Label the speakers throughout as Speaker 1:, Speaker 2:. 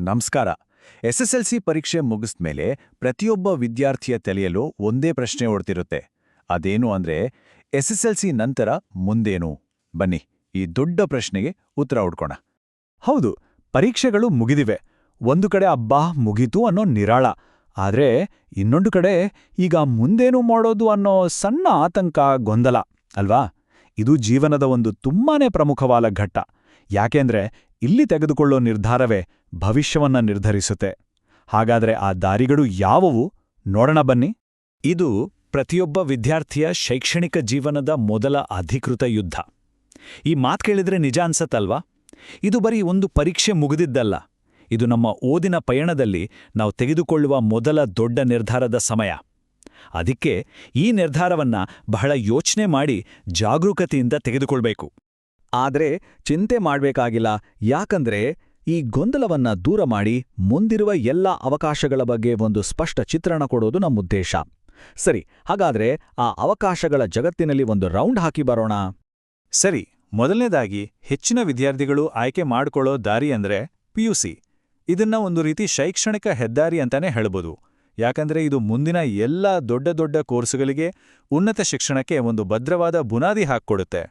Speaker 1: ನಮಸ್ಕಾರ. ಎಸ್ಎಸ್ಎಲ್ಸಿ ಪರೀಕ್ಷೆ ಮುಗಿಸ್ಮೇಲೆ ಪ್ರತಿಯೊಬ್ಬ ವಿದ್ಯಾರ್ಥಿಯ ತಲೆಯಲ್ಲೂ ಒಂದೇ ಪ್ರಶ್ನೆ ಓಡ್ತಿರುತ್ತೆ ಅದೇನು ಅಂದ್ರೆ, ಎಸ್ಎಸ್ಎಲ್ಸಿ ನಂತರ ಮುಂದೇನು? ಬನ್ನಿ, ಈ ದೊಡ್ಡ ಪ್ರಶ್ನೆಗೆ ಉತ್ತರ ಹುಡ್ಕೋಣ.
Speaker 2: ಹೌದು, ಪರೀಕ್ಷೆಗಳು ಮುಗಿದಿವೆ. ಒಂದು ಕಡೆ ಅಬ್ಬಾ ಮುಗೀತು ಅನ್ನೋ ನಿರಾಳ. ಆದ್ರೆ, ಇನ್ನೊಂದು ಕಡೆ ಈಗ ಮುಂದೇನು ಮಾಡೋದು ಅನ್ನೋ ಸಣ್ಣ ಆತಂಕ, ಗೊಂದಲ, ಅಲ್ವಾ? ಇದು ಜೀವನದ ಒಂದು ತುಂಬಾನೇ ಪ್ರಮುಖವಾದ ಘಟ್ಟ. ಯಾಕೆಂದ್ರೆ ಇಲ್ಲಿ ತೆಗೆದುಕೊಳ್ಳೋ ನಿರ್ಧಾರವೇ ಭವಿಷ್ಯವನ್ನ ನಿರ್ಧರಿಸುತ್ತೆ. ಹಾಗಾದ್ರೆ ಆ ದಾರಿಗಳು ಯಾವುವು? ನೋಡೋಣ ಬನ್ನಿ. ಇದು ಪ್ರತಿಯೊಬ್ಬ ವಿದ್ಯಾರ್ಥಿಯ ಶೈಕ್ಷಣಿಕ ಜೀವನದ ಮೊದಲ ಅಧಿಕೃತ ಯುದ್ಧ. ಈ ಮಾತು ಕೇಳಿದ್ರೆ ನಿಜ ಅನ್ಸತ್ತಲ್ವಾ? ಇದು ಬರೀ ಒಂದು ಪರೀಕ್ಷೆ ಮುಗಿದಿದ್ದಲ್ಲ. ಇದು ನಮ್ಮ ಓದಿನ ಪಯಣದಲ್ಲಿ ನಾವು ತೆಗೆದುಕೊಳ್ಳುವ ಮೊದಲ ದೊಡ್ಡ ನಿರ್ಧಾರದ ಸಮಯ. ಅದಕ್ಕೆ ಈ ನಿರ್ಧಾರವನ್ನ ಬಹಳ ಯೋಚನೆ ಮಾಡಿ ಜಾಗರೂಕತೆಯಿಂದ ತೆಗೆದುಕೊಳ್ಬೇಕು. ಆದ್ರೆ ಚಿಂತೆ ಮಾಡಬೇಕಾಗಿಲ್ಲ. ಯಾಕಂದ್ರೆ ಈ ಗೊಂದಲವನ್ನ ದೂರ ಮಾಡಿ ಮುಂದಿರುವ ಎಲ್ಲ ಅವಕಾಶಗಳ ಬಗ್ಗೆ ಒಂದು ಸ್ಪಷ್ಟ ಚಿತ್ರಣ ಕೊಡೋದು ನಮ್ಮ ಉದ್ದೇಶ. ಸರಿ, ಹಾಗಾದ್ರೆ ಆ ಅವಕಾಶಗಳ ಜಗತ್ತಿನಲ್ಲಿ ಒಂದು ರೌಂಡ್ ಹಾಕಿ ಬರೋಣ.
Speaker 1: ಸರಿ, ಮೊದಲನೇದಾಗಿ ಹೆಚ್ಚಿನ ವಿದ್ಯಾರ್ಥಿಗಳು ಆಯ್ಕೆ ಮಾಡಿಕೊಳ್ಳೋ ದಾರಿ ಅಂದ್ರೆ ಪಿಯುಸಿ ಇದನ್ನ ಒಂದು ರೀತಿ ಶೈಕ್ಷಣಿಕ ಹೆದ್ದಾರಿ ಅಂತಾನೆ ಹೇಳ್ಬೋದು. ಯಾಕಂದ್ರೆ ಇದು ಮುಂದಿನ ಎಲ್ಲ ದೊಡ್ಡ ದೊಡ್ಡ ಕೋರ್ಸುಗಳಿಗೆ ಉನ್ನತ ಶಿಕ್ಷಣಕ್ಕೆ ಒಂದು ಭದ್ರವಾದ ಬುನಾದಿ ಹಾಕ್ಕೊಡುತ್ತೆ.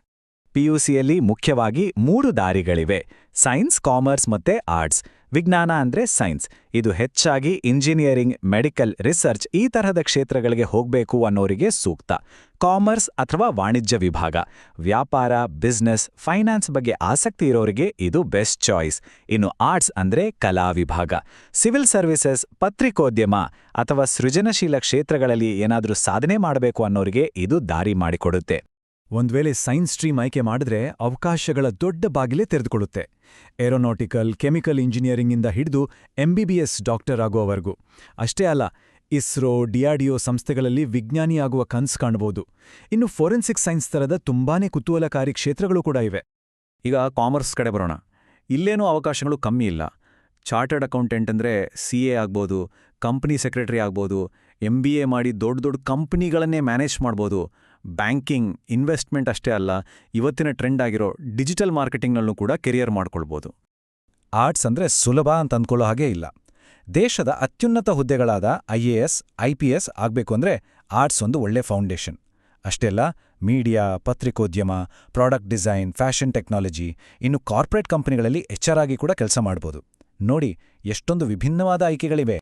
Speaker 2: ಪಿಯುಸಿಯಲ್ಲಿ ಮುಖ್ಯವಾಗಿ ಮೂರು ದಾರಿಗಳಿವೆ. ಸೈನ್ಸ್, ಕಾಮರ್ಸ್ ಮತ್ತೆ ಆರ್ಟ್ಸ್. ವಿಜ್ಞಾನ ಅಂದ್ರೆ ಸೈನ್ಸ್. ಇದು ಹೆಚ್ಚಾಗಿ ಇಂಜಿನಿಯರಿಂಗ್, ಮೆಡಿಕಲ್, ರಿಸರ್ಚ್ ಈ ತರಹದ ಕ್ಷೇತ್ರಗಳಿಗೆ ಹೋಗಬೇಕು ಅನ್ನೋರಿಗೆ ಸೂಕ್ತ. ಕಾಮರ್ಸ್ ಅಥವಾ ವಾಣಿಜ್ಯ ವಿಭಾಗ. ವ್ಯಾಪಾರ, ಬಿಸ್ನೆಸ್, ಫೈನಾನ್ಸ್ ಬಗ್ಗೆ ಆಸಕ್ತಿ ಇರೋರಿಗೆ ಇದು ಬೆಸ್ಟ್ ಚಾಯ್ಸ್. ಇನ್ನು ಆರ್ಟ್ಸ್ ಅಂದ್ರೆ ಕಲಾ ವಿಭಾಗ. ಸಿವಿಲ್ ಸರ್ವಿಸಸ್, ಪತ್ರಿಕೋದ್ಯಮ ಅಥವಾ ಸೃಜನಶೀಲ ಕ್ಷೇತ್ರಗಳಲ್ಲಿ ಏನಾದರೂ ಸಾಧನೆ ಮಾಡಬೇಕು ಅನ್ನೋರಿಗೆ ಇದು ದಾರಿ ಮಾಡಿಕೊಡುತ್ತೆ. ಒಂದ್ ವೇಳೆ ಸೈನ್ಸ್ ಸ್ಟ್ರೀಮ್ ಆಯ್ಕೆ ಮಾಡಿದ್ರೆ ಅವಕಾಶಗಳ ದೊಡ್ಡ ಬಾಗಿಲೇ ತೆರೆದುಕೊಳ್ಳುತ್ತೆ. ಏರೋನಾಟಿಕಲ್, ಕೆಮಿಕಲ್ ಇಂಜಿನಿಯರಿಂಗಿಂದ ಹಿಡಿದು ಎಂಬಿಬಿಎಸ್ ಡಾಕ್ಟರ್ ಆಗುವವರೆಗೂ. ಅಷ್ಟೇ ಅಲ್ಲ, ಇಸ್ರೋ ಡಿಆರ್ಡಿಒ ಸಂಸ್ಥೆಗಳಲ್ಲಿ ವಿಜ್ಞಾನಿಯಾಗುವ ಕನ್ಸ್ ಕಾಣಬಹುದು. ಇನ್ನು ಫೋರೆನ್ಸಿಕ್ ಸೈನ್ಸ್ ತರದ ತುಂಬಾನೇ ಕುತೂಹಲಕಾರಿ ಕ್ಷೇತ್ರಗಳು ಕೂಡ ಇವೆ.
Speaker 1: ಈಗ ಕಾಮರ್ಸ್ ಕಡೆ ಬರೋಣ. ಇಲ್ಲೇನೂ ಅವಕಾಶಗಳು ಕಮ್ಮಿ ಇಲ್ಲ. ಚಾರ್ಟರ್ಡ್ ಅಕೌಂಟೆಂಟ್ ಅಂದ್ರೆ ಸಿ ಎ ಆಗ್ಬೋದು, ಕಂಪ್ನಿ ಸೆಕ್ರೆಟರಿ ಆಗ್ಬೋದು ಎಂ ಬಿ ಎ ಮಾಡಿ ದೊಡ್ಡ ದೊಡ್ಡ ಕಂಪ್ನಿಗಳನ್ನೇ ಮ್ಯಾನೇಜ್ ಮಾಡ್ಬೋದು. ಬ್ಯಾಂಕಿಂಗ್, ಇನ್ವೆಸ್ಟ್ಮೆಂಟ್ ಅಷ್ಟೇ ಅಲ್ಲ, ಇವತ್ತಿನ ಟ್ರೆಂಡ್ ಆಗಿರೋ ಡಿಜಿಟಲ್ ಮಾರ್ಕೆಟಿಂಗ್ನಲ್ಲೂ ಕೂಡ ಕೆರಿಯರ್ ಮಾಡ್ಕೊಳ್ಬೋದು.
Speaker 2: ಆರ್ಟ್ಸ್ ಅಂದ್ರೆ ಸುಲಭ ಅಂತ ಅಂದ್ಕೊಳ್ಳೋ ಹಾಗೇ ಇಲ್ಲ. ದೇಶದ ಅತ್ಯುನ್ನತ ಹುದ್ದೆಗಳಾದ I A S, I P S ಆಗಬೇಕು ಅಂದ್ರೆ ಆರ್ಟ್ಸ್ ಒಂದು ಒಳ್ಳೆ ಫೌಂಡೇಶನ್. ಅಷ್ಟೇ ಅಲ್ಲ, ಮೀಡಿಯಾ, ಪತ್ರಿಕೋದ್ಯಮ, ಪ್ರಾಡಕ್ಟ್ ಡಿಸೈನ್, ಫ್ಯಾಷನ್ ಟೆಕ್ನಾಲಜಿ, ಇನ್ನು ಕಾರ್ಪೊರೇಟ್ ಕಂಪನಿಗಳಲ್ಲಿ ಎಚ್ಚರಾಗಿ ಕೂಡ ಕೆಲಸ ಮಾಡ್ಬೋದು. ನೋಡಿ, ಎಷ್ಟೊಂದು ವಿಭಿನ್ನವಾದ ಆಯ್ಕೆಗಳಿವೆ.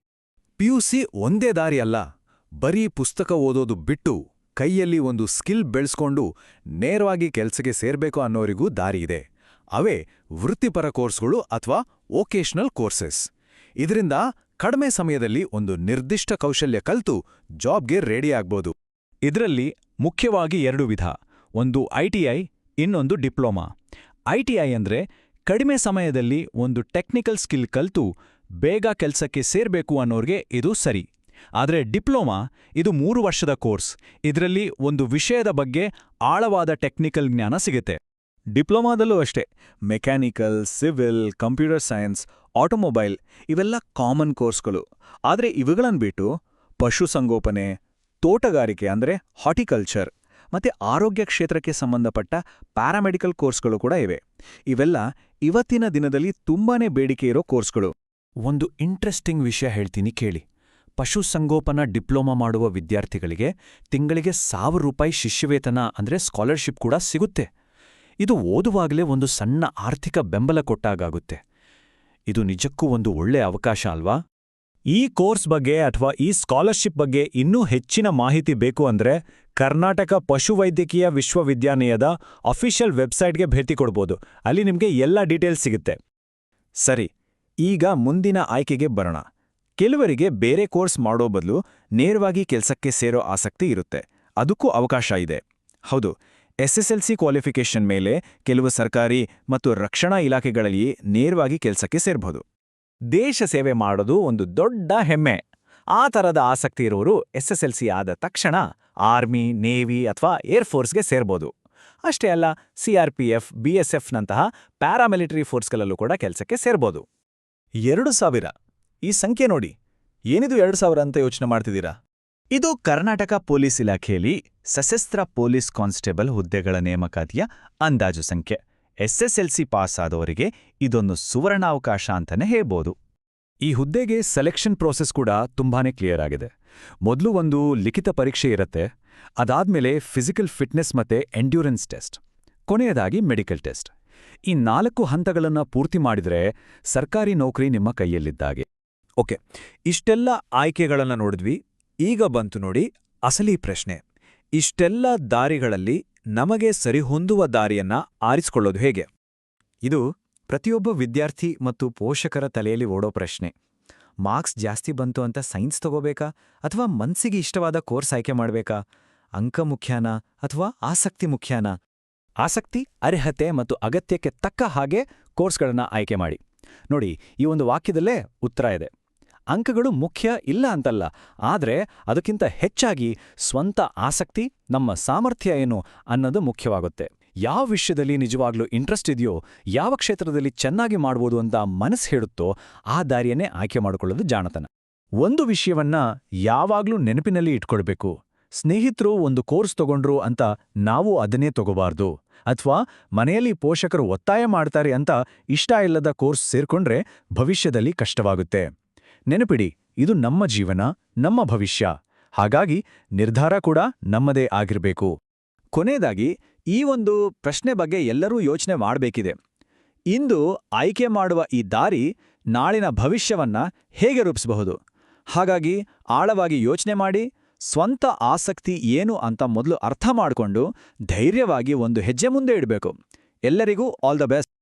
Speaker 1: ಪಿಯುಸಿ ಒಂದೇ ದಾರಿ ಅಲ್ಲ, ಬರೀ ಪುಸ್ತಕ ಓದೋದು ಬಿಟ್ಟು ಕೈಯಲ್ಲಿ ಒಂದು ಸ್ಕಿಲ್ ಬೆಳೆಸ್ಕೊಂಡು ನೇರವಾಗಿ ಕೆಲ್ಸಕ್ಕೆ ಸೇರ್ಬೇಕು ಅನ್ನೋರಿಗೂ ದಾರಿ ಇದೆ. ಅವೇ ವೃತ್ತಿಪರ ಕೋರ್ಸ್ಗಳು ಅಥವಾ ವೊಕೇಶನಲ್ ಕೋರ್ಸಸ್. ಇದರಿಂದ ಕಡಿಮೆ ಸಮಯದಲ್ಲಿ ಒಂದು ನಿರ್ದಿಷ್ಟ ಕೌಶಲ್ಯ ಕಲ್ತು ಜಾಬ್ಗೆ ರೆಡಿ ಆಗ್ಬೋದು.
Speaker 2: ಇದರಲ್ಲಿ ಮುಖ್ಯವಾಗಿ ಎರಡು ವಿಧ. ಒಂದು ಐಟಿಐ ಇನ್ನೊಂದು ಡಿಪ್ಲೊಮಾ. ಐಟಿಐ ಅಂದ್ರೆ ಕಡಿಮೆ ಸಮಯದಲ್ಲಿ ಒಂದು ಟೆಕ್ನಿಕಲ್ ಸ್ಕಿಲ್ ಕಲ್ತು ಬೇಗ ಕೆಲ್ಸಕ್ಕೆ ಸೇರ್ಬೇಕು ಅನ್ನೋರ್ಗೆ ಇದು ಸರಿ. ಆದರೆ ಡಿಪ್ಲೊಮಾ ಇದು ಮೂರು ವರ್ಷದ ಕೋರ್ಸ್. ಇದರಲ್ಲಿ ಒಂದು ವಿಷಯದ ಬಗ್ಗೆ ಆಳವಾದ ಟೆಕ್ನಿಕಲ್ ಜ್ಞಾನ ಸಿಗುತ್ತೆ. ಡಿಪ್ಲೊಮಾದಲ್ಲೂ ಅಷ್ಟೇ, mechanical, civil, computer science, automobile ಇವೆಲ್ಲ ಕಾಮನ್ ಕೋರ್ಸ್ಗಳು. ಆದರೆ ಇವುಗಳನ್ನು ಬಿಟ್ಟು ಪಶುಸಂಗೋಪನೆ ತೋಟಗಾರಿಕೆ ಅಂದರೆ ಹಾರ್ಟಿಕಲ್ಚರ್ ಮತ್ತೆ ಆರೋಗ್ಯ ಕ್ಷೇತ್ರಕ್ಕೆ ಸಂಬಂಧಪಟ್ಟ ಪ್ಯಾರಾಮೆಡಿಕಲ್ ಕೋರ್ಸ್ಗಳು ಕೂಡ ಇವೆ. ಇವೆಲ್ಲ ಇವತ್ತಿನ ದಿನದಲ್ಲಿ ತುಂಬಾನೇ ಬೇಡಿಕೆ ಇರೋ ಕೋರ್ಸ್ಗಳು. ಒಂದು ಇಂಟ್ರೆಸ್ಟಿಂಗ್ ವಿಷಯ ಹೇಳ್ತೀನಿ ಕೇಳಿ. ಪಶುಸಂಗೋಪನಾ ಡಿಪ್ಲೊಮಾ ಮಾಡುವ ವಿದ್ಯಾರ್ಥಿಗಳಿಗೆ ತಿಂಗಳಿಗೆ ಸಾವಿರ ರೂಪಾಯಿ ಶಿಷ್ಯವೇತನ ಅಂದ್ರೆ ಸ್ಕಾಲರ್ಶಿಪ್ ಕೂಡ ಸಿಗುತ್ತೆ. ಇದು ಓದುವಾಗಲೇ ಒಂದು ಸಣ್ಣ ಆರ್ಥಿಕ ಬೆಂಬಲ ಕೊಟ್ಟಾಗುತ್ತೆ ಇದು ನಿಜಕ್ಕೂ ಒಂದು ಒಳ್ಳೆ ಅವಕಾಶ ಅಲ್ವಾ? ಈ ಕೋರ್ಸ್ ಬಗ್ಗೆ ಅಥವಾ ಈ ಸ್ಕಾಲರ್ಶಿಪ್ ಬಗ್ಗೆ ಇನ್ನೂ ಹೆಚ್ಚಿನ ಮಾಹಿತಿ ಬೇಕು ಅಂದ್ರೆ ಕರ್ನಾಟಕ ಪಶುವೈದ್ಯಕೀಯ ವಿಶ್ವವಿದ್ಯಾಲಯದ ಅಫಿಷಿಯಲ್ ವೆಬ್ಸೈಟ್ಗೆ ಭೇಟಿ ಕೊಡ್ಬೋದು. ಅಲ್ಲಿ ನಿಮಗೆ ಎಲ್ಲ ಡೀಟೇಲ್ಸ್ ಸಿಗುತ್ತೆ.
Speaker 1: ಸರಿ, ಈಗ ಮುಂದಿನ ಆಯ್ಕೆಗೆ ಬರೋಣ. ಕೆಲವರಿಗೆ ಬೇರೆ ಕೋರ್ಸ್ ಮಾಡೋ ಬದಲು ನೇರವಾಗಿ ಕೆಲಸಕ್ಕೆ ಸೇರೋ ಆಸಕ್ತಿ ಇರುತ್ತೆ. ಅದಕ್ಕೂ ಅವಕಾಶ ಇದೆ. ಹೌದು ಎಸ್ಎಸ್ಎಲ್ಸಿ ಕ್ವಾಲಿಫಿಕೇಷನ್ ಮೇಲೆ ಕೆಲವು ಸರ್ಕಾರಿ ಮತ್ತು ರಕ್ಷಣಾ ಇಲಾಖೆಗಳಲ್ಲಿ ನೇರವಾಗಿ ಕೆಲಸಕ್ಕೆ ಸೇರಬಹುದು
Speaker 2: ದೇಶ ಸೇವೆ ಮಾಡೋದು ಒಂದು ದೊಡ್ಡ ಹೆಮ್ಮೆ. ಆ ಥರದ ಆಸಕ್ತಿ ಇರೋರು ಎಸ್ಎಸ್ಎಲ್ಸಿ ಆದ ತಕ್ಷಣ ಆರ್ಮಿ, ನೇವಿ ಅಥವಾ ಏರ್ಫೋರ್ಸ್ಗೆ ಸೇರ್ಬೋದು. ಅಷ್ಟೇ ಅಲ್ಲ ಸಿಆರ್ಪಿಎಫ್ ಬಿಎಸ್ಎಫ್ನಂತಹ ಪ್ಯಾರಾಮಿಲಿಟರಿ ಫೋರ್ಸ್ಗಳಲ್ಲೂ ಕೂಡ ಕೆಲಸಕ್ಕೆ ಸೇರ್ಬೋದು. ಎರಡು ಸಾವಿರ ಈ ಸಂಖ್ಯೆ ನೋಡಿ. ಏನಿದು ಎರಡು ಸಾವಿರ ಅಂತ ಯೋಚನೆ ಮಾಡ್ತಿದ್ದೀರಾ? ಇದು ಕರ್ನಾಟಕ ಪೊಲೀಸ್ ಇಲಾಖೆಯಲ್ಲಿ ಸಶಸ್ತ್ರ ಪೊಲೀಸ್ ಕಾನ್ಸ್ಟೇಬಲ್ ಹುದ್ದೆಗಳ ನೇಮಕಾತಿಯ ಅಂದಾಜು ಸಂಖ್ಯೆ. ಎಸ್ಎಸ್ಎಲ್ಸಿ ಪಾಸ್ ಆದವರಿಗೆ ಇದೊಂದು ಸುವರ್ಣಾವಕಾಶ ಅಂತಲೇ ಹೇಳ್ಬೋದು. ಈ ಹುದ್ದೆಗೆ ಸೆಲೆಕ್ಷನ್ ಪ್ರೋಸೆಸ್ ಕೂಡ ತುಂಬಾನೇ ಕ್ಲಿಯರ್ ಆಗಿದೆ. ಮೊದಲು ಒಂದು ಲಿಖಿತ ಪರೀಕ್ಷೆ ಇರುತ್ತೆ. ಅದಾದ್ಮೇಲೆ ಫಿಸಿಕಲ್ ಫಿಟ್ನೆಸ್ ಮತ್ತೆ ಎಂಡ್ಯೂರೆನ್ಸ್ ಟೆಸ್ಟ್. ಕೊನೆಯದಾಗಿ ಮೆಡಿಕಲ್ ಟೆಸ್ಟ್. ಈ ನಾಲ್ಕು ಹಂತಗಳನ್ನು ಪೂರ್ತಿ ಮಾಡಿದರೆ ಸರ್ಕಾರಿ ನೌಕರಿ ನಿಮ್ಮ ಕೈಯಲ್ಲಿದ್ದಾಗೆ.
Speaker 3: ಓಕೆ, ಇಷ್ಟೆಲ್ಲ ಆಯ್ಕೆಗಳನ್ನು ನೋಡಿದ್ವಿ. ಈಗ ಬಂತು ನೋಡಿ ಅಸಲಿ ಪ್ರಶ್ನೆ. ಇಷ್ಟೆಲ್ಲ ದಾರಿಗಳಲ್ಲಿ ನಮಗೆ ಸರಿಹೊಂದುವ ದಾರಿಯನ್ನ ಆರಿಸಿಕೊಳ್ಳೋದು ಹೇಗೆ?
Speaker 2: ಇದು ಪ್ರತಿಯೊಬ್ಬ ವಿದ್ಯಾರ್ಥಿ ಮತ್ತು ಪೋಷಕರ ತಲೆಯಲ್ಲಿ ಓಡೋ ಪ್ರಶ್ನೆ. ಮಾರ್ಕ್ಸ್ ಜಾಸ್ತಿ ಬಂತು ಅಂತ ಸೈನ್ಸ್ ತಗೋಬೇಕಾ? ಅಥವಾ ಮನ್ಸಿಗೆ ಇಷ್ಟವಾದ ಕೋರ್ಸ್ ಆಯ್ಕೆ ಮಾಡಬೇಕಾ? ಅಂಕ ಮುಖ್ಯಾನ ಅಥವಾ ಆಸಕ್ತಿ ಮುಖ್ಯಾನ? ಆಸಕ್ತಿ, ಅರ್ಹತೆ ಮತ್ತು ಅಗತ್ಯಕ್ಕೆ ತಕ್ಕ ಹಾಗೆ ಕೋರ್ಸ್ಗಳನ್ನು ಆಯ್ಕೆ ಮಾಡಿ. ನೋಡಿ, ಈ ಒಂದು ವಾಕ್ಯದಲ್ಲೇ ಉತ್ತರ ಇದೆ. ಅಂಕಗಳು ಮುಖ್ಯ ಇಲ್ಲ ಅಂತಲ್ಲ. ಆದರೆ ಅದಕ್ಕಿಂತ ಹೆಚ್ಚಾಗಿ ಸ್ವಂತ ಆಸಕ್ತಿ, ನಮ್ಮ ಸಾಮರ್ಥ್ಯ ಏನು ಅನ್ನೋದು ಮುಖ್ಯವಾಗುತ್ತೆ. ಯಾವ ವಿಷಯದಲ್ಲಿ ನಿಜವಾಗ್ಲೂ ಇಂಟ್ರೆಸ್ಟ್ ಇದೆಯೋ, ಯಾವ ಕ್ಷೇತ್ರದಲ್ಲಿ ಚೆನ್ನಾಗಿ ಮಾಡ್ಬೋದು ಅಂತ ಮನಸ್ಸು ಹೇಳುತ್ತೋ, ಆ ದಾರಿಯನ್ನೇ ಆಯ್ಕೆ ಮಾಡಿಕೊಳ್ಳೋದು ಜಾಣತನ. ಒಂದು ವಿಷಯವನ್ನ ಯಾವಾಗ್ಲೂ ನೆನಪಿನಲ್ಲಿ ಇಟ್ಕೊಳ್ಬೇಕು. ಸ್ನೇಹಿತರು ಒಂದು ಕೋರ್ಸ್ ತಗೊಂಡ್ರು ಅಂತ ನಾವು ಅದನ್ನೇ ತಗೋಬಾರ್ದು. ಅಥವಾ ಮನೆಯಲ್ಲಿ ಪೋಷಕರು ಒತ್ತಾಯ ಮಾಡ್ತಾರೆ ಅಂತ ಇಷ್ಟ ಇಲ್ಲದ ಕೋರ್ಸ್ ಸೇರ್ಕೊಂಡ್ರೆ ಭವಿಷ್ಯದಲ್ಲಿ ಕಷ್ಟವಾಗುತ್ತೆ. ನೆನಪಿಡಿ, ಇದು ನಮ್ಮ ಜೀವನ, ನಮ್ಮ ಭವಿಷ್ಯ. ಹಾಗಾಗಿ ನಿರ್ಧಾರ ಕೂಡ ನಮ್ಮದೇ ಆಗಿರಬೇಕು. ಕೊನೆಯದಾಗಿ, ಈ ಒಂದು ಪ್ರಶ್ನೆ ಬಗ್ಗೆ ಎಲ್ಲರೂ ಯೋಚನೆ ಮಾಡಬೇಕಿದೆ. ಇಂದು ಆಯ್ಕೆ ಮಾಡುವ ಈ ದಾರಿ ನಾಳಿನ ಭವಿಷ್ಯವನ್ನ ಹೇಗೆ ರೂಪಿಸಬಹುದು? ಹಾಗಾಗಿ ಆಳವಾಗಿ ಯೋಚನೆ ಮಾಡಿ, ಸ್ವಂತ ಆಸಕ್ತಿ ಏನು ಅಂತ ಮೊದಲು ಅರ್ಥ ಮಾಡಿಕೊಂಡು ಧೈರ್ಯವಾಗಿ ಒಂದು ಹೆಜ್ಜೆ ಮುಂದೆ ಇಡಬೇಕು. ಎಲ್ಲರಿಗೂ ಆಲ್ ದ ಬೆಸ್ಟ್.